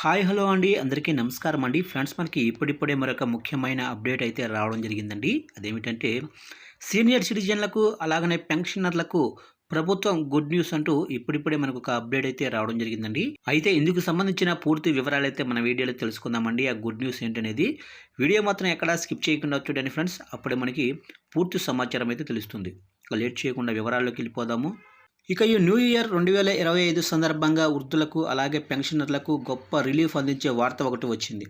Hi hello అండి. అందరికీ నమస్కారం అండి. ఫ్రెండ్స్ మనకి ఇప్పుడిప్పుడే మరొక ముఖ్యమైన అప్డేట్ అయితే రావడం జరిగిందండి. అదేమిటంటే సీనియర్ సిటిజన్లకు అలాగనే పెన్షనర్లకు ప్రభుత్వం గుడ్ న్యూస్ అంటూ ఇప్పుడిప్పుడే మనకు ఒక అప్డేట్ అయితే రావడం జరిగిందండి. అయితే ఇందుకు సంబంధించిన పూర్తి వివరాలు అయితే మన వీడియోలో తెలుసుకుందామండి. ఆ గుడ్ న్యూస్ ఏంటనేది వీడియో మాత్రం ఎక్కడా స్కిప్ చేయకుండా చూడండి ఫ్రెండ్స్. అప్పుడే మనకి పూర్తి సమాచారం అయితే తెలుస్తుంది. లేట్ చేయకుండా వివరాల్లోకి వెళ్ళిపోదాము. ఇక ఈ న్యూ ఇయర్ రెండు వేల ఇరవై ఐదు సందర్భంగా వృద్ధులకు అలాగే పెన్షనర్లకు గొప్ప రిలీఫ్ అందించే వార్త ఒకటి వచ్చింది.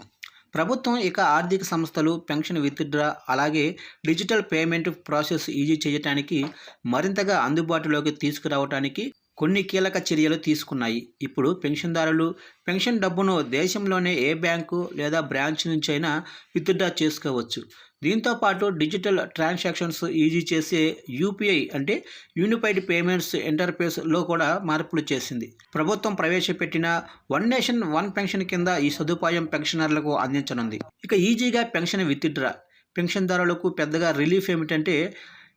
ప్రభుత్వం ఇక ఆర్థిక సంస్థలు పెన్షన్ విత్డ్రా అలాగే డిజిటల్ పేమెంట్ ప్రాసెస్ ఈజీ చేయటానికి మరింతగా అందుబాటులోకి తీసుకురావడానికి కొన్ని కీలక చర్యలు తీసుకున్నాయి. ఇప్పుడు పెన్షన్దారులు పెన్షన్ డబ్బును దేశంలోనే ఏ బ్యాంకు లేదా బ్రాంచ్ నుంచైనా విత్డ్రా చేసుకోవచ్చు. దీంతో పాటు డిజిటల్ ట్రాన్సాక్షన్స్ ఈజీ చేసే యూపీఐ అంటే యూనిఫైడ్ పేమెంట్స్ ఇంటర్ఫేస్లో కూడా మార్పులు చేసింది. ప్రభుత్వం ప్రవేశపెట్టిన వన్ నేషన్ వన్ పెన్షన్ కింద ఈ సదుపాయం పెన్షనర్లకు అందించనుంది. ఇక ఈజీగా పెన్షన్ విత్డ్రా. పెన్షన్దారులకు పెద్దగా రిలీఫ్ ఏమిటంటే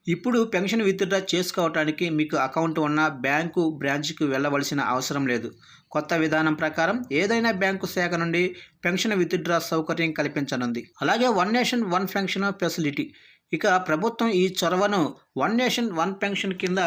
ఇప్పుడు పెన్షన్ విత్డ్రా చేసుకోవటానికి మీకు అకౌంట్ ఉన్న బ్యాంకు బ్రాంచ్కి వెళ్ళవలసిన అవసరం లేదు. కొత్త విధానం ప్రకారం ఏదైనా బ్యాంకు శాఖ నుండి పెన్షన్ విత్డ్రా సౌకర్యం కల్పించనుంది. అలాగే one nation one pension facility. ఇక ప్రభుత్వం ఈ చొరవను వన్ నేషన్ వన్ పెన్షన్ కింద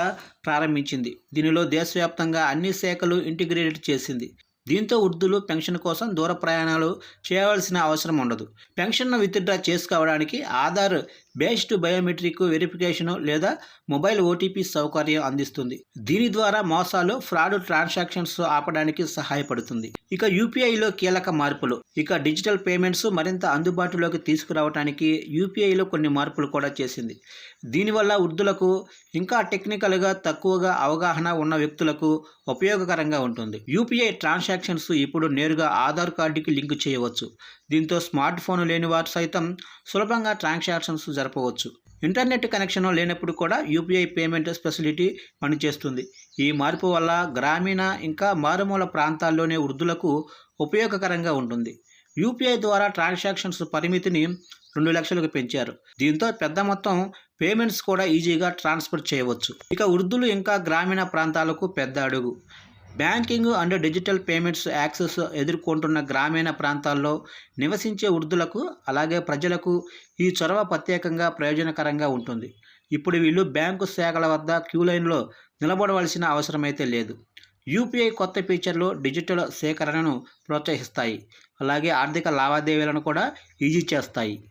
ప్రారంభించింది. దీనిలో దేశవ్యాప్తంగా అన్ని శాఖలు ఇంటిగ్రేటెడ్ చేసింది. దీంతో వృద్ధులు పెన్షన్ కోసం దూర ప్రయాణాలు చేయవలసిన అవసరం ఉండదు. పెన్షన్ను విత్డ్రా చేసుకోవడానికి ఆధార్ బేస్డ్ బయోమెట్రిక్ వెరిఫికేషన్ లేదా మొబైల్ ఓటీపీ సౌకర్యం అందిస్తుంది. దీని ద్వారా మోసాలు ఫ్రాడ్ ట్రాన్సాక్షన్స్ ఆపడానికి సహాయపడుతుంది. ఇక యూపీఐలో కీలక మార్పులు. ఇక డిజిటల్ పేమెంట్స్ మరింత అందుబాటులోకి తీసుకురావడానికి యూపీఐలో కొన్ని మార్పులు కూడా చేసింది. దీనివల్ల వృద్ధులకు ఇంకా టెక్నికల్గా తక్కువగా అవగాహన ఉన్న వ్యక్తులకు ఉపయోగకరంగా ఉంటుంది. యూపీఐ ట్రాన్సాక్షన్స్ ఇప్పుడు నేరుగా ఆధార్ కార్డుకి లింక్ చేయవచ్చు. దీంతో స్మార్ట్ ఫోన్ లేని వారు సైతం సులభంగా ట్రాన్సాక్షన్స్ జరపవచ్చు. ఇంటర్నెట్ కనెక్షన్ లేనప్పుడు కూడా యూపీఐ పేమెంట్ ఫెసిలిటీ పనిచేస్తుంది. ఈ మార్పు వల్ల గ్రామీణ ఇంకా మారుమూల ప్రాంతాల్లోనే వృద్ధులకు ఉపయోగకరంగా ఉంటుంది. యూపీఐ ద్వారా ట్రాన్సాక్షన్స్ పరిమితిని రెండు లక్షలకు పెంచారు. దీంతో పెద్ద మొత్తం పేమెంట్స్ కూడా ఈజీగా ట్రాన్స్ఫర్ చేయవచ్చు. ఇక వృద్ధులు ఇంకా గ్రామీణ ప్రాంతాలకు పెద్ద అడుగు. Banking and digital payments access ఎదుర్కొంటున్న గ్రామీణ ప్రాంతాల్లో నివసించే వృద్ధులకు అలాగే ప్రజలకు ఈ చొరవ ప్రత్యేకంగా ప్రయోజనకరంగా ఉంటుంది. ఇప్పుడు వీళ్ళు బ్యాంకు శాఖల వద్ద క్యూ లైన్లో నిలబడవలసిన అవసరమైతే లేదు. యూపీఐ కొత్త ఫీచర్లు డిజిటల్ సేకరణను ప్రోత్సహిస్తాయి. అలాగే ఆర్థిక లావాదేవీలను కూడా ఈజీ చేస్తాయి.